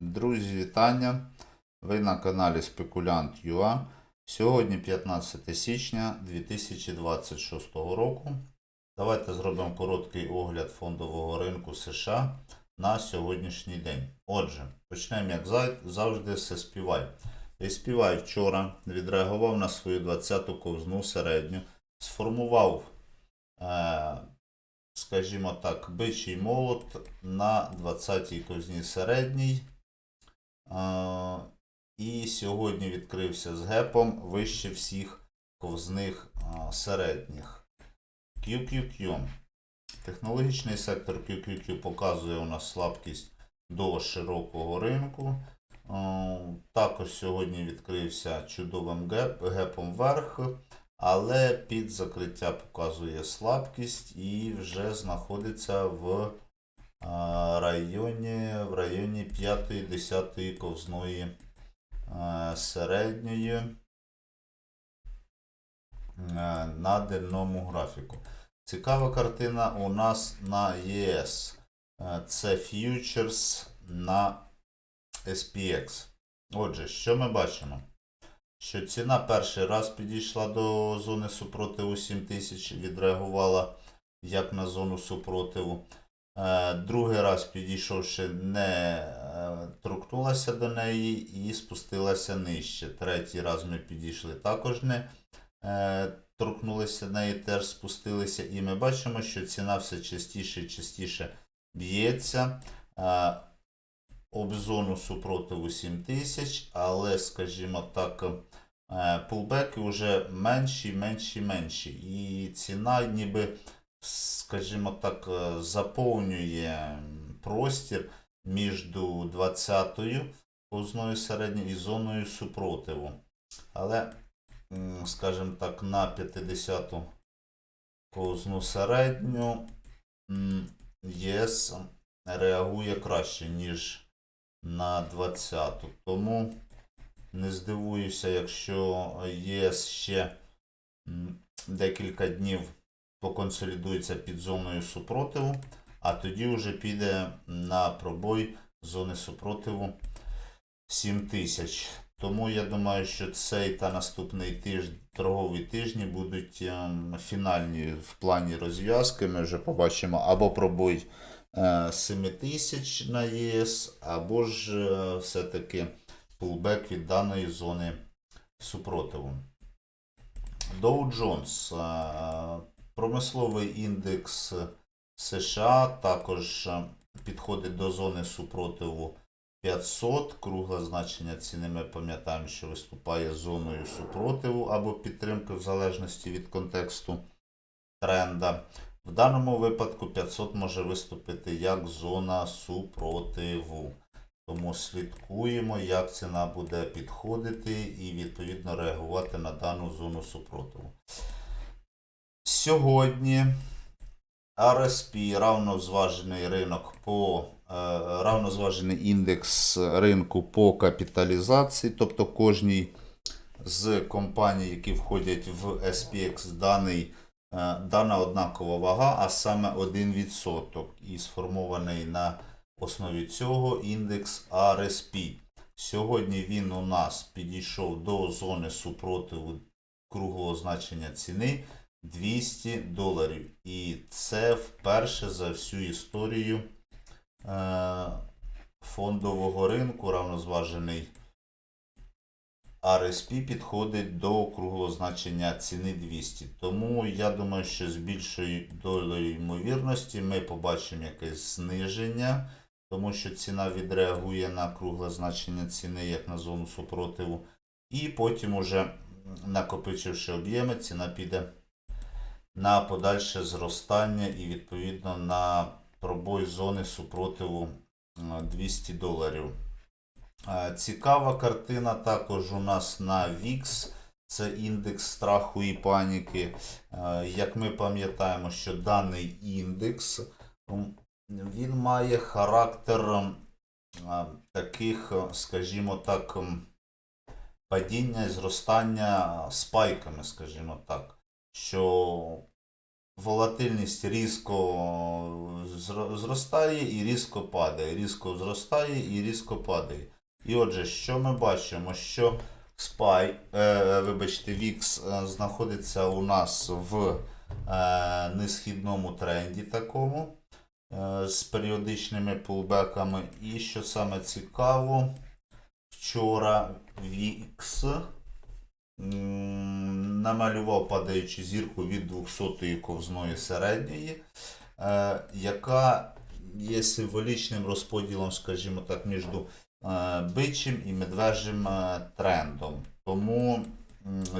Друзі, вітання! Ви на каналі Спекулянт.ua. Сьогодні 15 січня 2026 року. Давайте зробимо короткий огляд фондового ринку США на сьогоднішній день. Отже, почнемо як завжди з SPY. SPY вчора відреагував на свою 20-ту ковзну середню, сформував, е, скажімо так, бичий молот на 20-й ковзні середній. І сьогодні відкрився з гепом вище всіх ковзних середніх. QQQ. Технологічний сектор QQQ показує у нас слабкість до широкого ринку. Також сьогодні відкрився чудовим геп, гепом вверх, але під закриття показує слабкість і вже знаходиться в районі, в районі 5-10 ковзної середньої на денному графіку. Цікава картина у нас на ЄС. Е, Це фьючерс на SPX. Отже, що ми бачимо? Що ціна перший раз підійшла до зони супротиву 7000, відреагувала як на зону супротиву. Е, Другий раз підійшовши, не е, торкнулася до неї і спустилася нижче. Третій раз ми підійшли також не е, торкнулися до неї, теж спустилися. І ми бачимо, що ціна все частіше і частіше б'ється. Об зону супротиву 7000, але, скажімо так, пулбеки вже менші, менші, менші. І ціна ніби скажімо так, е, заповнює простір між 20-ю ковзною середньою і зоною супротиву. Але, скажімо так, на 50-ту ковзну середню ЄС реагує краще, ніж на 20-ту. Тому не здивуюся, якщо ЄС ще декілька днів поконсолідується під зоною супротиву, а тоді вже піде на пробой зони супротиву 7000. Тому я думаю, що цей та наступний тиждень, торгові тижні будуть ем, фінальні в плані розв'язки. Ми вже побачимо або пробой е, 7000 на ЄС, або ж е, все-таки пулбек від даної зони супротиву. Dow Jones, е, промисловий індекс США також е, підходить до зони супротиву 500. Кругле значення ціни ми пам'ятаємо, що виступає зоною супротиву або підтримки в залежності від контексту тренда. В даному випадку 500 може виступити як зона супротиву. Тому слідкуємо, як ціна буде підходити і відповідно реагувати на дану зону супротиву. Сьогодні RSP равнозважений ринок по е, равнозважений індекс ринку по капіталізації, тобто кожній з компаній, які входять в SPX, даний, е, дана однакова вага, а саме 1% і сформований на основі цього індекс RSP. Сьогодні він у нас підійшов до зони супротиву круглого значення ціни 200 доларів. І це вперше за всю історію е, фондового ринку равнозважений RSP підходить до круглого значення ціни 200. Тому я думаю, що з більшою долею ймовірності ми побачимо якесь зниження, тому що ціна відреагує на кругле значення ціни як на зону супротиву. І потім, уже накопичивши об'єми, ціна піде на подальше зростання і відповідно на пробой зони супротиву е, 200 доларів. Е, Цікава картина також у нас на VIX. Це індекс страху і паніки. Е, Як ми пам'ятаємо, що даний індекс він має характер таких, е, скажімо так, падіння і зростання спайками, скажімо так. Що волатильність різко зростає і різко падає. Різко зростає і різко падає. І отже, що ми бачимо? Що SPY, е, вибачте, VIX е, знаходиться у нас в е, несхідному тренді такому е, з періодичними пулбеками. І що саме цікаво, вчора VIX намалював падаючу зірку від 200-ї ковзної середньої, е, яка є символічним розподілом, скажімо так, між е, бичим і медвежим е, трендом. Тому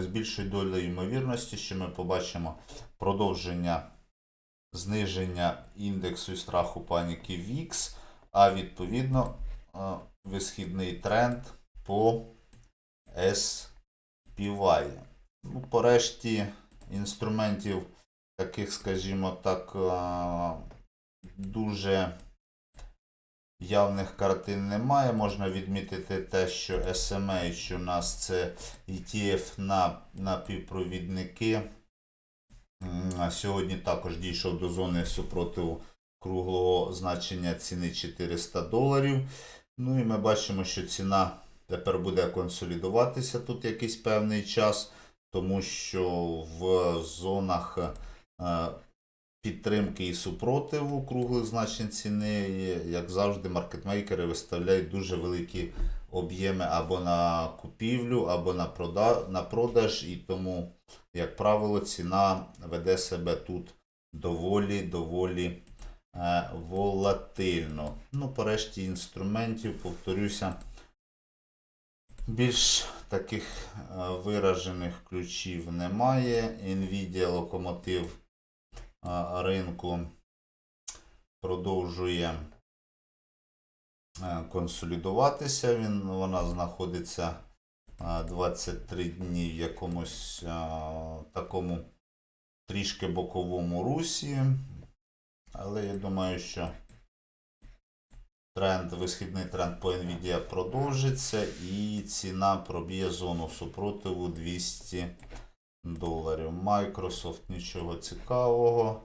з більшою долею ймовірності, що ми побачимо продовження зниження індексу страху паніки VIX, а відповідно висхідний тренд по SPY. Ну, по решті інструментів, таких, скажімо так, е, дуже явних картин немає. Можна відмітити те, що SMH у нас це ETF на напівпровідники. Сьогодні також дійшов до зони супротиву круглого значення ціни 400 доларів. Ну і ми бачимо, що ціна тепер буде консолідуватися тут якийсь певний час, тому що в зонах е, підтримки і супротиву круглих значень ціни, як завжди, маркетмейкери виставляють дуже великі об'єми або на купівлю, або на, прода- на продаж, і тому, як правило, ціна веде себе тут доволі доволі е, волатильно. Ну, по решті інструментів, повторюся, більш таких е, виражених ключів немає. Nvidia локомотив е, ринку продовжує е, консолідуватися. Він, вона знаходиться е, 23 дні в якомусь такому трішки боковому русі. Але я думаю, що тренд, висхідний тренд по Nvidia продовжиться і ціна проб'є зону супротиву 200 доларів. Microsoft нічого цікавого.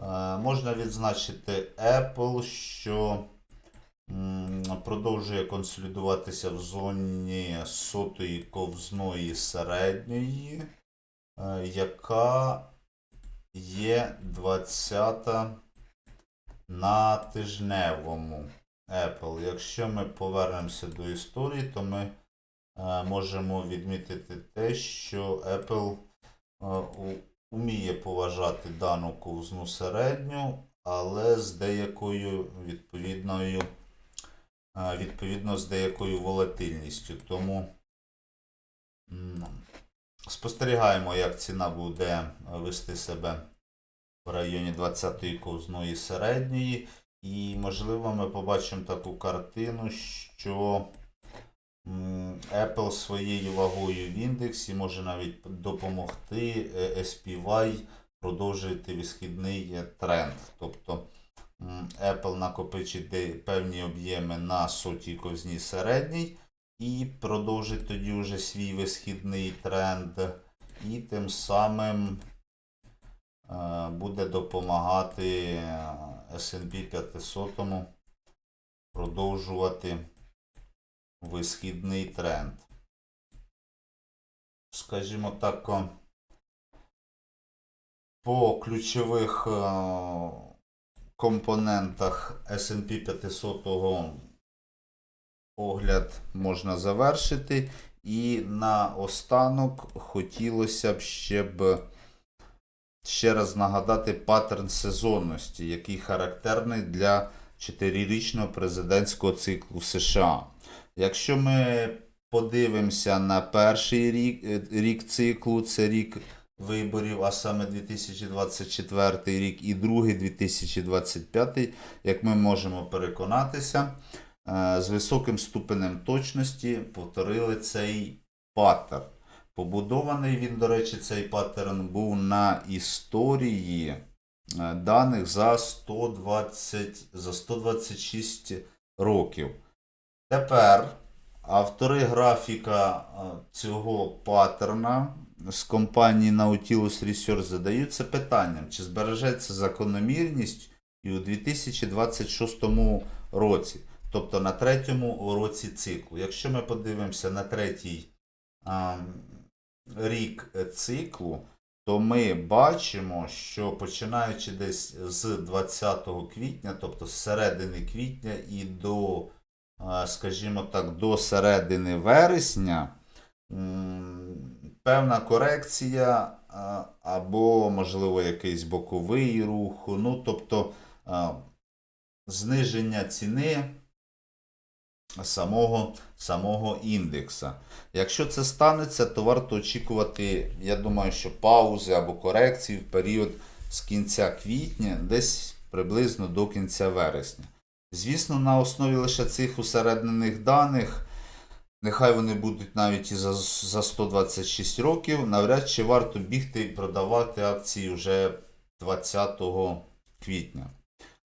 Е, можна відзначити Apple, що продовжує консолідуватися в зоні сотої ковзної середньої, е, яка є 20 на тижневому Apple. Якщо ми повернемося до історії, то ми е, можемо відмітити те, що Apple е, уміє поважати дану ковзну середню, але з деякою відповідною, е, відповідно з деякою волатильністю. Тому спостерігаємо, як ціна буде вести себе в районі 20-ї ковзної середньої. І, можливо, ми побачимо таку картину, що Apple своєю вагою в індексі може навіть допомогти е, SPY продовжити висхідний е, тренд. Тобто Apple накопичить певні об'єми на сотій ковзній середній і продовжить тоді вже свій висхідний тренд. І тим самим е, буде допомагати е, S&P 500 продовжувати висхідний тренд. Скажімо так, по ключових е, компонентах S&P 500 огляд можна завершити. І на останок хотілося б ще б ще раз нагадати паттерн сезонності, який характерний для чотирирічного президентського циклу США. Якщо ми подивимося на перший рік, е, рік циклу, це рік виборів, а саме 2024 рік і другий 2025, як ми можемо переконатися, е, з високим ступенем точності повторили цей паттерн. Побудований він, до речі, цей паттерн був на історії е, даних за 120, за 126 років. Тепер автори графіка е, цього паттерна з компанії Nautilus Research задаються питанням, чи збережеться закономірність і у 2026 році, тобто на третьому році циклу. Якщо ми подивимося на третій а, рік е, циклу, то ми бачимо, що починаючи десь з 20 квітня, тобто з середини квітня і до, скажімо так, до середини вересня, певна корекція або, можливо, якийсь боковий рух, ну, тобто зниження ціни самого, самого індекса. Якщо це станеться, то варто очікувати, я думаю, що паузи або корекції в період з кінця квітня, десь приблизно до кінця вересня. Звісно, на основі лише цих усереднених даних, нехай вони будуть навіть і за, за 126 років, навряд чи варто бігти і продавати акції вже 20 квітня.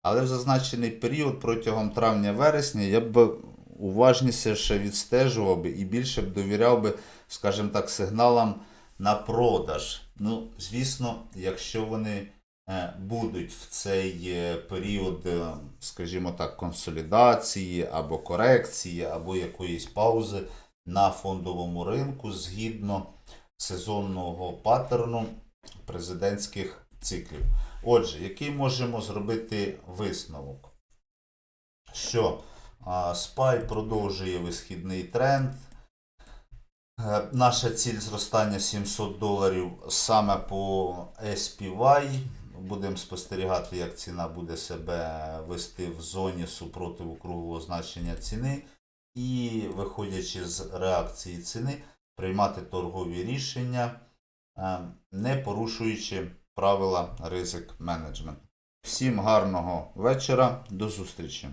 Але в зазначений період протягом травня-вересня я б уважніше відстежував би і більше б довіряв би, скажімо так, сигналам на продаж. Ну, звісно, якщо вони е, будуть в цей е, період, е, скажімо так, консолідації або корекції, або якоїсь паузи на фондовому ринку згідно сезонного паттерну президентських циклів. Отже, який можемо зробити висновок? Що SPY продовжує висхідний тренд. Е, Наша ціль зростання 700 доларів саме по SPY. Будемо спостерігати, як ціна буде себе вести в зоні супротиву круглого значення ціни. І, виходячи з реакції ціни, приймати торгові рішення, е, не порушуючи правила ризик менеджменту. Всім гарного вечора, до зустрічі!